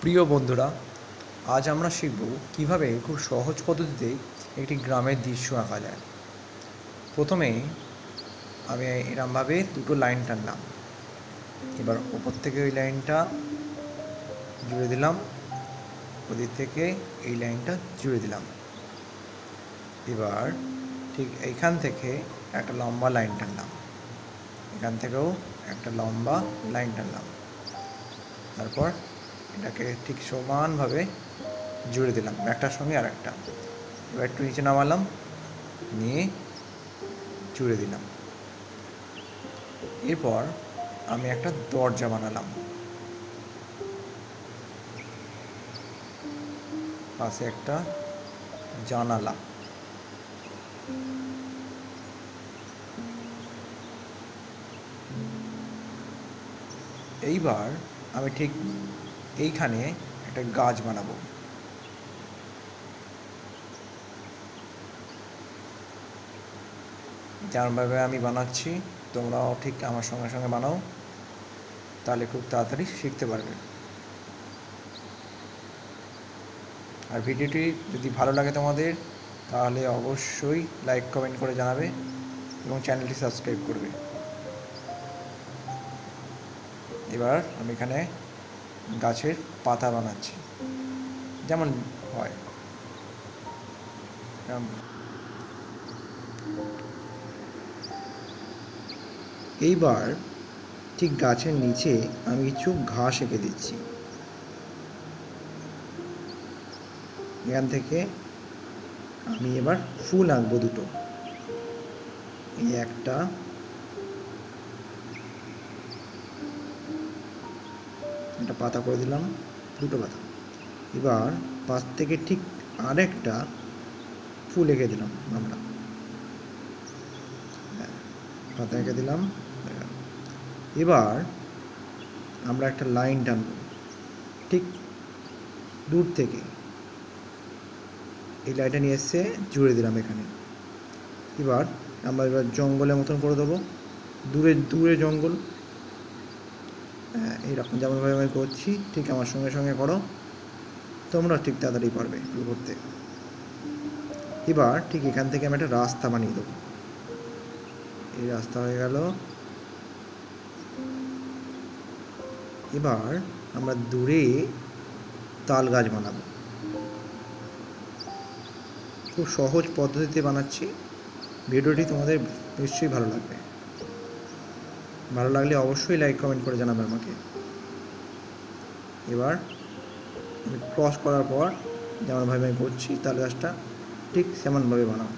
প্রিয় বন্ধুরা, আজ আমরা শিখব কীভাবে খুব সহজ পদ্ধতিতে একটি গ্রামের দৃশ্য আঁকা যায়। প্রথমে আমি এরমভাবে দুটো লাইন টানলাম। এবার ওপর থেকে ওই লাইনটা জুড়ে দিলাম, ওদিক থেকে এই লাইনটা জুড়ে দিলাম। এবার ঠিক এইখান থেকে একটা লম্বা লাইন টানলাম। এখান থেকেও একটা লম্বা লাইন টানলাম। তারপর এটাকে ঠিক সমানভাবে জুড়ে দিলাম একটার সঙ্গে আর একটা এবার একটু নিচে নামালাম, নিয়ে জুড়ে দিলাম। এরপর আমি একটা দরজা বানালাম। পাশে একটা জানালা। এইবার আমি ঠিক এইখানে একটা গাছ বানাবো। যেমনভাবে আমি বানাচ্ছি, তোমরাও ঠিক আমার সঙ্গে সঙ্গে বানাও। তাহলে খুব তাড়াতাড়ি শিখতে পারবে। আর ভিডিওটি যদি ভালো লাগে তোমাদের, তাহলে অবশ্যই লাইক, কমেন্ট করে জানাবে এবং চ্যানেলটি সাবস্ক্রাইব করবে। এবার আমি এখানে গাছের পাতা বানাচ্ছি। যেমন হয়। এইবার ঠিক গাছের নিচে আমি কিছু ঘাস এঁকে দিচ্ছি। এখান থেকে আমি এবার ফুল আঁকবো দুটো। এই একটা একটা পাতা করে দিলাম দুটো পাতা। এবার পাশ থেকে ঠিক আরেকটা ফুল এঁকে দিলাম আমরা। হ্যাঁ, পাতা এঁকে দিলাম এবার আমরা একটা লাইন টানব। ঠিক দূর থেকে এই লাইনটা নিয়ে এসে জুড়ে দিলাম এখানে। এবার আমরা এবার জঙ্গলের মতন করে দেবো। দূরে দূরে জঙ্গল। এইরকম। যেমনভাবে আমি করছি, ঠিক আমার সঙ্গে সঙ্গে করো। তোমরা ঠিক তাড়াতাড়ি পারবে এগুলো করতে। এবার ঠিক এখান থেকে আমি একটা রাস্তা বানিয়ে দেবো। এই রাস্তা হয়ে গেল। এবার আমরা দূরে তাল গাছ বানাবো। খুব সহজ পদ্ধতিতে বানাচ্ছি। ভিডিওটি তোমাদের নিশ্চয়ই ভালো লাগবে। ভালো লাগলে অবশ্যই লাইক কমেন্ট করে জানাবে আমাকে। এবার আমি ক্রস করার পর যেমন যেমনভাবে আমি করছি তাল গাছটা ঠিক সেমনভাবে বানাও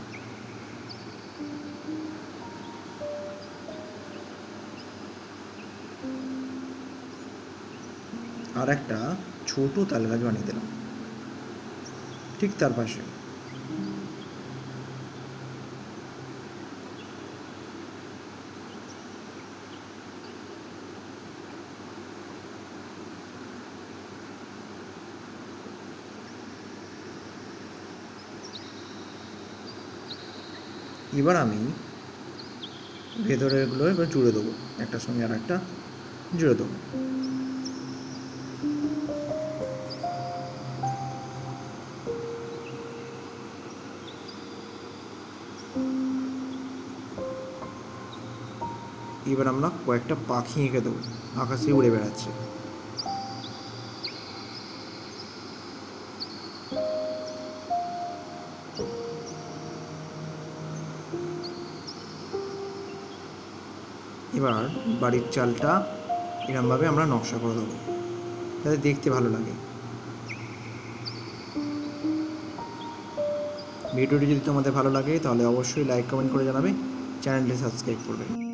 আর একটা ছোট তাল গাছ বানিয়ে দিলাম। ঠিক তার পাশে। এবার আমি ভেতরেরগুলো এবার জুড়ে দেবো। একটার সঙ্গে আর একটা জুড়ে দেবো। এবার আমরা কয়েকটা পাখি এঁকে দেবো। আকাশে উড়ে বেড়াচ্ছে। এবার বাড়ির চালটা এরমভাবে আমরা নকশা করে দেবো। যাতে দেখতে ভালো লাগে। ভিডিওটি যদি তোমাদের ভালো লাগে, তাহলে অবশ্যই লাইক কমেন্ট করে জানাবে। চ্যানেলটি সাবস্ক্রাইব করবে।